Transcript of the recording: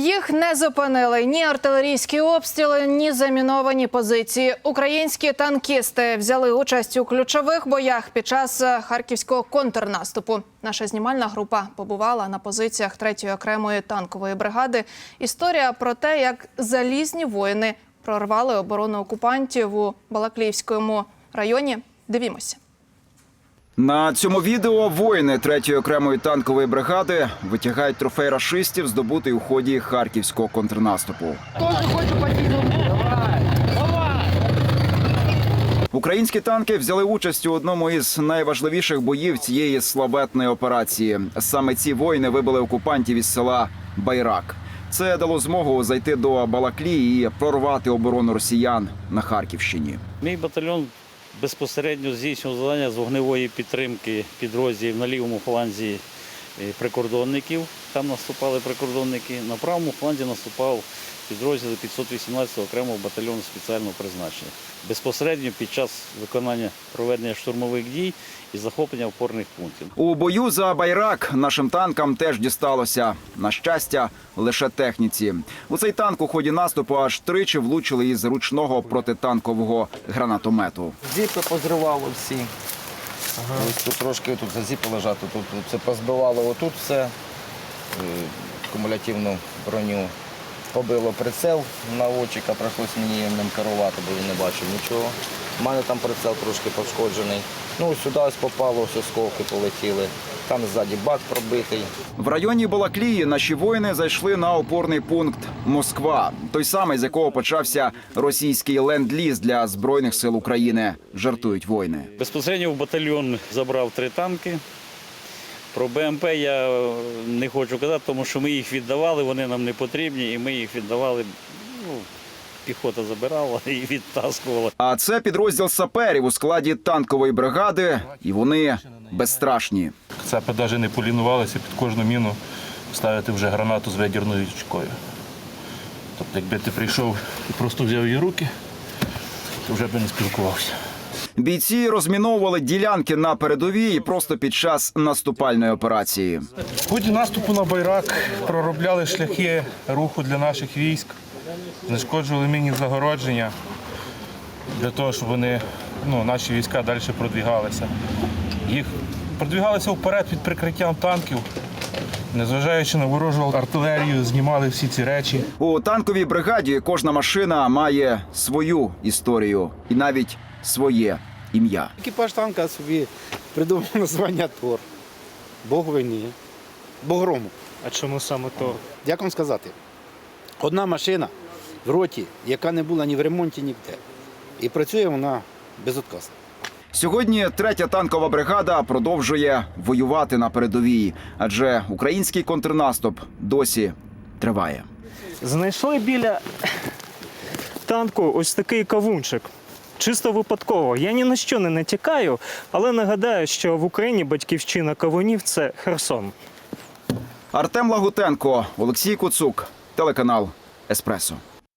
Їх не зупинили ні артилерійські обстріли, ні заміновані позиції. Українські танкісти взяли участь у ключових боях під час е, харківського контрнаступу. Наша знімальна група побувала на позиціях 3-ї окремої танкової бригади. Історія про те, як залізні воїни прорвали оборону окупантів у Балакліївському районі. Дивімося. На цьому відео воїни 3-ї окремої танкової бригади витягають трофей рашистів, здобутий у ході харківського контрнаступу. Українські танки взяли участь у одному із найважливіших боїв цієї славетної операції. Саме ці воїни вибили окупантів із села Байрак. Це дало змогу зайти до Балаклії і прорвати оборону росіян на Харківщині. Мій батальйон безпосередньо здійснював завдання з вогневої підтримки підрозділів на лівому фланзі прикордонників. Там наступали прикордонники. На правому фланзі наступав підрозділ 518 окремого батальйону спеціального призначення. Безпосередньо під час виконання проведення штурмових дій і захоплення опорних пунктів. У бою за байрак нашим танкам теж дісталося. На щастя, лише техніці. У цей танк у ході наступу аж тричі влучили із ручного протитанкового гранатомету. Зіпи позривало всі. Ось тут трошки тут за лежати, тут, це позбивало отут все, е, кумулятивну броню. Побило прицел на очіка, прийшлось мені ним керувати, бо він не бачив нічого. У мене там прицел трошки пошкоджений. Ну, сюди ось попало, ось осколки полетіли. Там ззаді бак пробитий. В районі Балаклії наші воїни зайшли на опорний пункт Москва, той самий з якого почався російський ленд-ліз для збройних сил України. Жартують воїни. Безпосередньо в батальйон забрав три танки. Про БМП я не хочу казати, тому що ми їх віддавали, вони нам не потрібні, і ми їх віддавали. Ну, піхота забирала і відтаскувала. А це підрозділ саперів у складі танкової бригади, і вони безстрашні. Цапи навіть не полінувалися під кожну міну ставити вже гранату з ведірною чекою. Тобто, якби ти прийшов і просто взяв її руки, то вже би не спілкувався. Бійці розміновували ділянки на передовій просто під час наступальної операції. В ході наступу на Байрак проробляли шляхи руху для наших військ, знешкоджували мінні загородження для того, щоб вони, ну, наші війська далі продвігалися. Їх продвігалися вперед під прикриттям танків, незважаючи на ворожу артилерію, знімали всі ці речі. У танковій бригаді кожна машина має свою історію і навіть своє ім'я. Екіпаж танка собі придумав названня Тор. Бог війни. Бог грому. А чому саме то? Як вам сказати? Одна машина в роті, яка не була ні в ремонті, ніде. І працює вона безотказно. Сьогодні третя танкова бригада продовжує воювати на передовій, адже український контрнаступ досі триває. Знайшли біля танку ось такий кавунчик. Чисто випадково. Я ні на що не натякаю, але нагадаю, що в Україні батьківщина кавунів це Херсон. Артем Лагутенко, Олексій Куцук, телеканал Еспресо.